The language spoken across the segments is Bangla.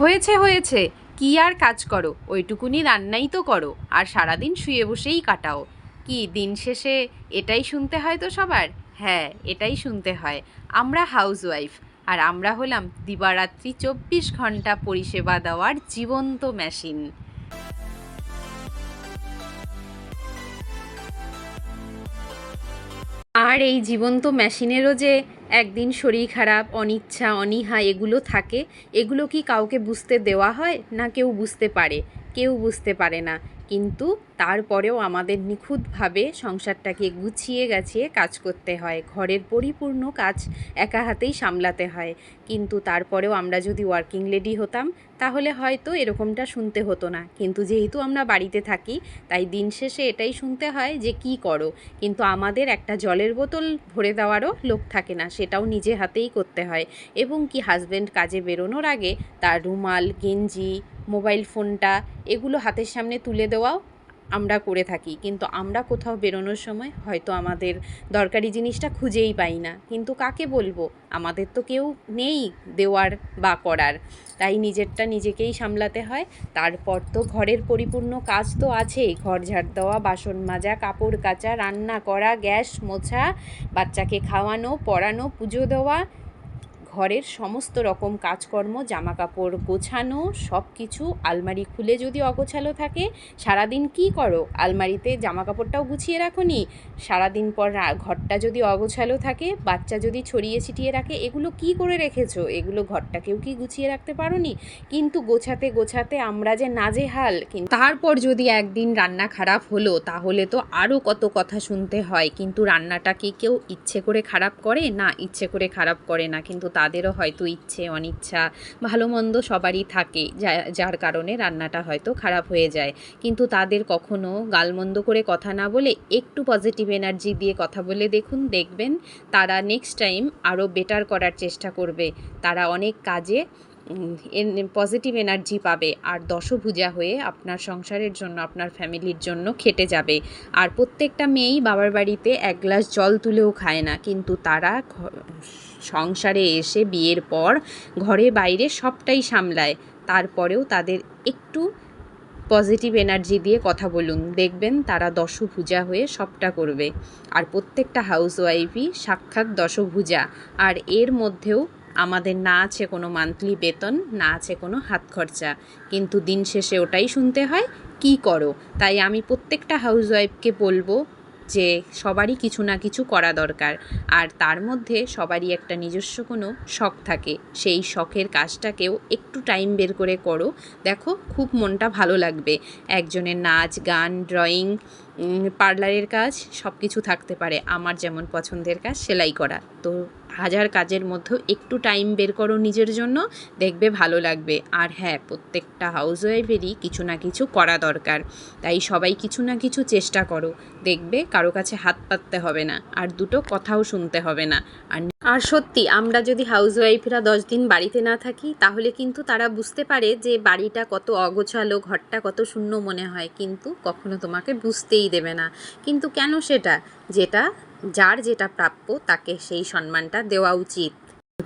হয়েছে হয়েছে। কি আর কাজ করো? ওইটুকুনি রান্নাই তো করো, আর সারাদিন শুয়ে বসেই কাটাও। কি, দিন শেষে এটাই শুনতে হয় তো সবার? হ্যাঁ এটাই শুনতে হয়। আমরা হাউসওয়াইফ, আর আমরা হলাম দিবারাত্রি চব্বিশ ঘণ্টা পরিষেবা দেওয়ার জীবন্ত মেশিন। আর এই জীবন্ত মেশিনেরও যে একদিন শরীর খারাপ, অনিচ্ছা, অনীহা এগুলো থাকে, এগুলো কি কাউকে বুঝতে দেওয়া হয় না কেউ বুঝতে পারে? কেউ বুঝতে পারে না। কিন্তু তারপরেও আমাদের নিখুঁতভাবে সংসারটাকে গুছিয়ে গাছিয়ে কাজ করতে হয়। ঘরের পরিপূর্ণ কাজ একা হাতেই সামলাতে হয়। কিন্তু তারপরেও আমরা যদি ওয়ার্কিং লেডি হতাম, তাহলে হয়তো এরকমটা শুনতে হতো না। কিন্তু যেহেতু আমরা বাড়িতে থাকি, তাই দিন শেষে এটাই শুনতে হয় যে কি করো? কিন্তু আমাদের একটা জলের বোতল ভরে দেওয়ারও লোক থাকে না, সেটাও নিজে হাতেই করতে হয়। এবং কি হাজব্যান্ড কাজে বেরোনোর আগে তার রুমাল, গেঞ্জি মোবাইল ফোনটা এগুলো হাতের সামনে তুলে দেওয়াও আমরা করে থাকি। কিন্তু আমরা কোথাও বেরোনোর সময় হয়তো আমাদের দরকারি জিনিসটা খুঁজেই পাই না। কিন্তু কাকে বলব? আমাদের তো কেউ নেই দেওয়ার বা করার। তাই নিজেরটা নিজেকেই সামলাতে হয়। তারপর তো ঘরের পরিপূর্ণ কাজ তো আছেই। ঘর ঝাড় দেওয়া, বাসন মাজা, কাপড় কাচা, রান্না করা, গ্যাস মোছা, বাচ্চাকে খাওয়ানো, পড়ানো, পুজো দেওয়া ঘরের সমস্ত রকম কাজকর্ম জামা কাপড় গোছানো সব কিছু আলমারি খুলে যদি অগোছালো থাকে, সারাদিন কি করো? আলমারিতে জামা কাপড়টাও গুছিয়ে রাখো নি সারাদিন পর ঘরটা যদি অগোছালো থাকে, বাচ্চা যদি ছড়িয়ে ছিটিয়ে রাখে, এগুলো কি করে রেখেছো? এগুলো ঘরটাকেও কি গুছিয়ে রাখতে পারো নি কিন্তু গোছাতে গোছাতে আমরা যে নাজেহাল তারপর যদি একদিন রান্না খারাপ হলো, তাহলে তো আরও কত কথা শুনতে হয়। কিন্তু রান্নাটা কি কেউ ইচ্ছে করে খারাপ করে? না, ইচ্ছে করে খারাপ করে না। কিন্তু তাদেরও হয়তো ইচ্ছে, অনিচ্ছা ভালো মন্দ সবারই থাকে যার কারণে রান্নাটা হয়তো খারাপ হয়ে যায়। কিন্তু তাদের কখনো গালমন্দ করে কথা না বলে একটু পজিটিভ এনার্জি দিয়ে কথা বলে দেখুন, দেখবেন তারা নেক্সট টাইম আরও বেটার করার চেষ্টা করবে। তারা অনেক কাজে পজিটিভ এনার্জি পাবে আর দশভুজা হয়ে আপনার সংসারের জন্য, আপনার ফ্যামিলির জন্য খেটে যাবে। আর প্রত্যেকটা মেয়েই বাবার বাড়িতে এক গ্লাস জল তুলেও খায় না, কিন্তু তারা সংসারে এসে বিয়ের পর ঘরে বাইরে সবটাই সামলায়। তারপরেও তাদের একটু পজিটিভ এনার্জি দিয়ে কথা বলুন। দেখবেন তারা দশভুজা হয়ে সবটা করবে। আর প্রত্যেকটা হাউসওয়াইফই সাক্ষাৎ দশভুজা। আর এর মধ্যেও আমাদের না আছে কোনো মান্থলি বেতন, না আছে কোনো হাত খরচা। কিন্তু দিন শেষে ওটাই শুনতে হয়, কি করো? তাই আমি প্রত্যেকটা হাউসওয়াইফকে বলব যে সবারই কিছু না কিছু করা দরকার। আর তার মধ্যে সবারই একটা নিজস্ব কোনো শখ থাকে। সেই শখের কাজটাকেও একটু টাইম বের করে করো। দেখো, খুব মনটা ভালো লাগবে। একজনের নাচ, গান ড্রয়িং পার্লারের কাজ সব কিছু থাকতে পারে, আমার যেমন পছন্দের কাজ সেলাই করা। তো হাজার কাজের মধ্যেও একটু টাইম বের করো নিজের জন্য, দেখবে ভালো লাগবে। আর হ্যাঁ প্রত্যেকটা হাউসওয়াইফেরই কিছু না কিছু করা দরকার। তাই সবাই কিছু না কিছু চেষ্টা করো। দেখবে কারও কাছে হাত পাততে হবে না, আর দুটো কথাও শুনতে হবে না। আর আর সত্যি, আমরা যদি হাউসওয়াইফরা দশ দিন বাড়িতে না থাকি, তাহলে কিন্তু তারা বুঝতে পারে যে বাড়িটা কত অগোছালো, ঘরটা কত শূন্য মনে হয়। কিন্তু কখনো তোমাকে বুঝতেই দেবে না। কিন্তু কেন সেটা? যেটা, যার যেটা প্রাপ্য, তাকে সেই সম্মানটা দেওয়া উচিত।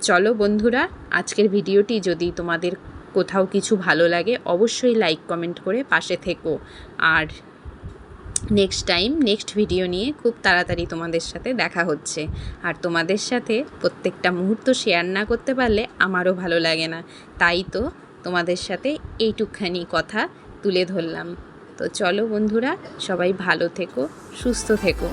চলো বন্ধুরা, আজকের ভিডিওটি যদি তোমাদের কোথাও কিছু ভালো লাগে, অবশ্যই লাইক কমেন্ট করে পাশে থেকো। আর নেক্সট টাইম নেক্সট ভিডিও নিয়ে খুব তাড়াতাড়ি তোমাদের সাথে দেখা হচ্ছে। আর তোমাদের সাথে প্রত্যেকটা মুহূর্ত শেয়ার না করতে পারলে আমারও ভালো লাগে না। তাই তো তোমাদের সাথে এইটুকখানি কথা তুলে ধরলাম। তো চলো বন্ধুরা, সবাই ভালো থেকো, সুস্থ থেকো।